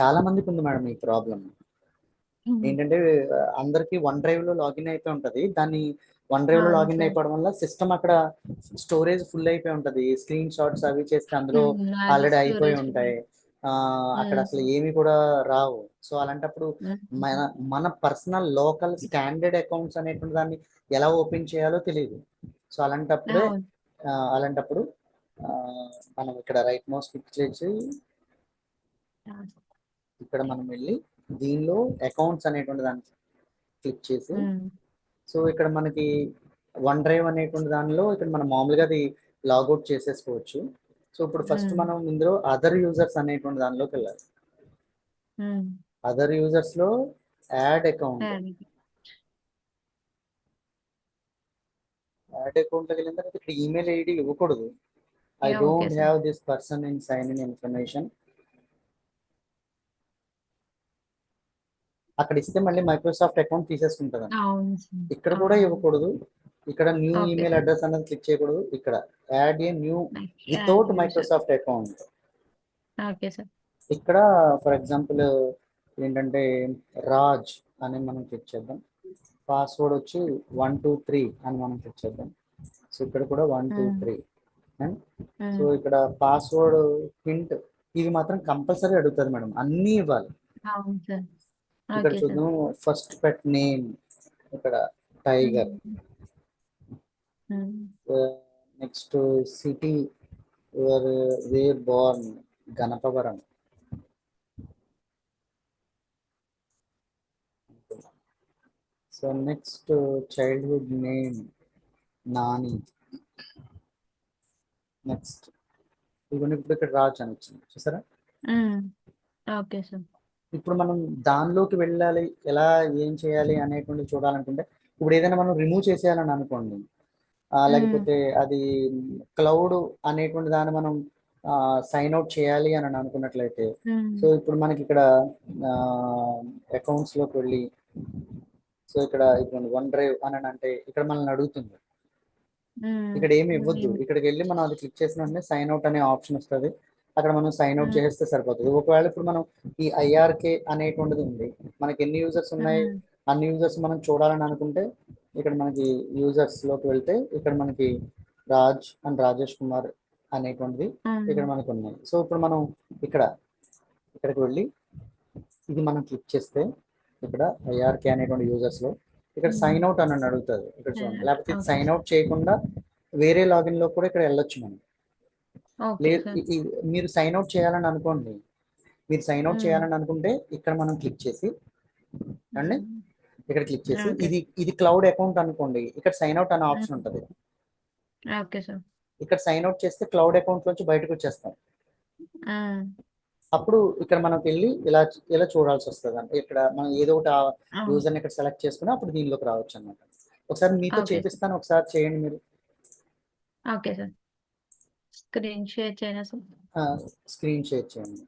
చాలా మందికి ఉంది మేడం ఈ ప్రాబ్లం హ్మ్. ఏంటంటే అందరికి వన్ డ్రైవ్లో లాగిన్ అయిపోయి ఉంటది దాన్ని వన్ డ్రైవ్లో లాగిన్. అయిపోవడం వల్ల సిస్టమ్ అక్కడ స్టోరేజ్ ఫుల్ అయిపోయి ఉంటది స్క్రీన్ షాట్స్ అవి చేస్తే అందులో ఆల్రెడీ అయిపోయి ఉంటాయి అక్కడ. అసలు ఏమి కూడా రావు సో అలాంటప్పుడు మన. మన పర్సనల్ లోకల్ స్టాండర్డ్ అకౌంట్స్ అనేటువంటి దాన్ని ఎలా ఓపెన్ చేయాలో తెలియదు సో అలాంటప్పుడే అలాంటప్పుడు మనం ఇక్కడ రైట్ మౌస్ క్లిక్ చేసి ఇక్కడ మనం వెళ్ళి దీనిలో అకౌంట్స్ అనేటువంటి దాన్ని క్లిక్ చేసి. సో ఇక్కడ మనకి వన్ డ్రైవ్ అనేటువంటి దానిలో ఇక్కడ మనం మామూలుగా అది లాగౌట్ చేసేసుకోవచ్చు సో ఇప్పుడు ఫస్ట్. మనం ఇందులో అదర్ యూజర్స్ అనేటువంటి దానిలోకి వెళ్ళాలి. అదర్ యూజర్స్లో యాడ్ అకౌంట్. యాడ్ అకౌంట్ వెళ్ళిన తర్వాత ఇక్కడ ఈమెయిల్ ఐడి ఇవ్వకూడదు I don't. Have this person in sign in information అక్కడ ఇస్తే మళ్ళీ మైక్రోసాఫ్ట్ అకౌంట్ తీసేసుకుంటుంది. ఇక్కడ కూడా. ఇవ్వకూడదు ఇక్కడ న్యూ ఈమెయిల్. అడ్రస్ అనేది క్లిక్ చేయకూడదు ఇక్కడ add a new without. Microsoft account. ఇక్కడ ఫర్ ఎగ్జాంపుల్ ఏంటంటే రాజ్ అని మనం క్లిక్ చేద్దాం పాస్వర్డ్ వచ్చి వన్ టూ త్రీ అని మనం క్లిక్ చేద్దాం సో ఇక్కడ కూడా one two. Three and so. ఇక్కడ పాస్వర్డ్ హింట్ ఇవి మాత్రం కంపల్సరీ అడుగుతుంది మేడం అన్నీ ఇవ్వాలి. ఇక్కడ. చూద్దాం ఫస్ట్ పెట్ నేమ్ ఇక్కడ tiger. Next city your where born Ganapavaram so next childhood name Nani next ఇవన్నీ ఇప్పుడు ఇక్కడ రాజు అని వచ్చింది చూసారా. Okay sir. ఇప్పుడు మనం దానిలోకి వెళ్ళాలి ఎలా ఏం చేయాలి అనేటువంటి చూడాలనుకుంటే ఇప్పుడు ఏదైనా మనం రిమూవ్ చేసేయాలని అనుకోండి. లేకపోతే అది క్లౌడ్ అనేటువంటి దాన్ని మనం సైన్ అవుట్ చేయాలి అని అనుకున్నట్లయితే. సో ఇప్పుడు మనకి ఇక్కడ అకౌంట్స్లోకి వెళ్ళి సో ఇక్కడ ఇప్పుడు వన్ డ్రైవ్ అని అంటే ఇక్కడ మనల్ని అడుగుతుంది. ఇక్కడ ఏమి ఇవ్వద్దు. ఇక్కడికి వెళ్ళి మనం అది క్లిక్ చేసిన సైన్ అవుట్ అనే ఆప్షన్ వస్తుంది అక్కడ మనం సైన్ అవుట్. చేస్తే సరిపోతుంది ఒకవేళ ఇప్పుడు మనం ఈ ఐఆర్కే అనేటువంటిది ఉంది మనకి ఎన్ని యూజర్స్ ఉన్నాయి. అన్ని యూజర్స్ మనం చూడాలని అనుకుంటే ఇక్కడ మనకి యూజర్స్లోకి వెళ్తే ఇక్కడ మనకి రాజ్ అండ్ రాజేష్ కుమార్ అనేటువంటిది ఇక్కడ. మనకు ఉన్నాయి సో ఇప్పుడు మనం ఇక్కడ ఇక్కడికి వెళ్ళి ఇది మనం క్లిక్ చేస్తే ఇక్కడ ఐఆర్కే అనేటువంటి యూజర్స్లో ఇక్కడ. సైన్ అవుట్ అని అడుగుతుంది ఇక్కడ చూడండి లేకపోతే సైన్. అవుట్ చేయకుండా వేరే లాగిన్లో కూడా ఇక్కడ వెళ్ళొచ్చు మనం మీరు సైన్ అవుట్ చేయాలని అనుకోండి మీరు సైన్ అవుట్. చేయాలని అనుకుంటే ఇక్కడ మనం క్లిక్ చేసి అండి. ఇక్కడ క్లిక్ చేసి. ఇది ఇది క్లౌడ్ అకౌంట్ అనుకోండి ఇక్కడ సైన్ అవుట్ అనే ఆప్షన్. ఉంటుంది ఓకే సార్. ఇక్కడ సైన్ అవుట్ చేస్తే క్లౌడ్ అకౌంట్ నుంచి బయటకు వచ్చేస్తాం. అప్పుడు ఇక్కడ మనకి వెళ్ళి ఇలా ఇలా చూడాల్సి వస్తుంది అంటే ఇక్కడ మనం ఏదో ఒకటి. యూజర్ని ఇక్కడ సెలెక్ట్ చేసుకుని అప్పుడు దీనిలోకి రావచ్చు అన్నమాట ఒకసారి మీతో. చేపిస్తాను ఒకసారి చేయండి మీరు ఓకే సార్. స్క్రీన్ షేర్ చేయనా సార్? స్క్రీన్ షేర్ చేయండి